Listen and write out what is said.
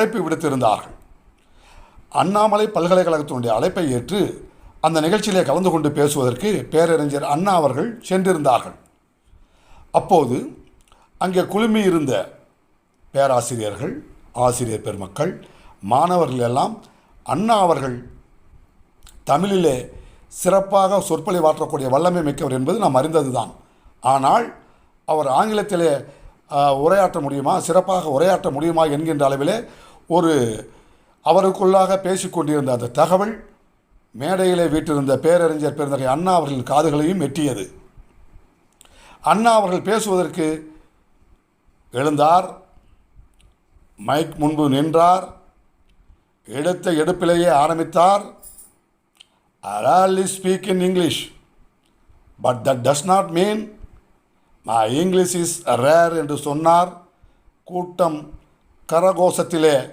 அழைப்பு விடுத்திருந்தார்கள். அண்ணாமலை பல்கலைக்கழகத்தினுடைய அழைப்பை ஏற்று அந்த நிகழ்ச்சியிலே கலந்து கொண்டு பேசுவதற்கு பேரறிஞர் அண்ணா அவர்கள் சென்றிருந்தார்கள். அப்போது அங்கே குழுமி இருந்த பேராசிரியர்கள் ஆசிரியர் பெருமக்கள் மாணவர்கள் எல்லாம் அண்ணா அவர்கள் தமிழிலே சிறப்பாக சொற்பொழிவாற்றக்கூடிய வல்லமை மிக்கவர் என்பது நாம் அறிந்ததுதான். ஆனால் அவர் ஆங்கிலத்திலே உரையாற்ற முடியுமா சிறப்பாக உரையாற்ற முடியுமா என்கின்ற அளவிலே ஒரு அவருக்குள்ளாக பேசிக்கொண்டிருந்த அந்த தகவல் மேடையிலே வீட்டிருந்த பேரறிஞர் பெருந்தகை அண்ணா அவர்களின் காதுகளையும் எட்டியது. அண்ணா அவர்கள் பேசுவதற்கு எழுந்தார். மைக் முன்பு நின்றார். எடுத்த எடுப்பிலேயே ஆரம்பித்தார். I speak in English but that does not mean my English is rare என்று சொன்னார். கூட்டம் கரகோஷத்திலே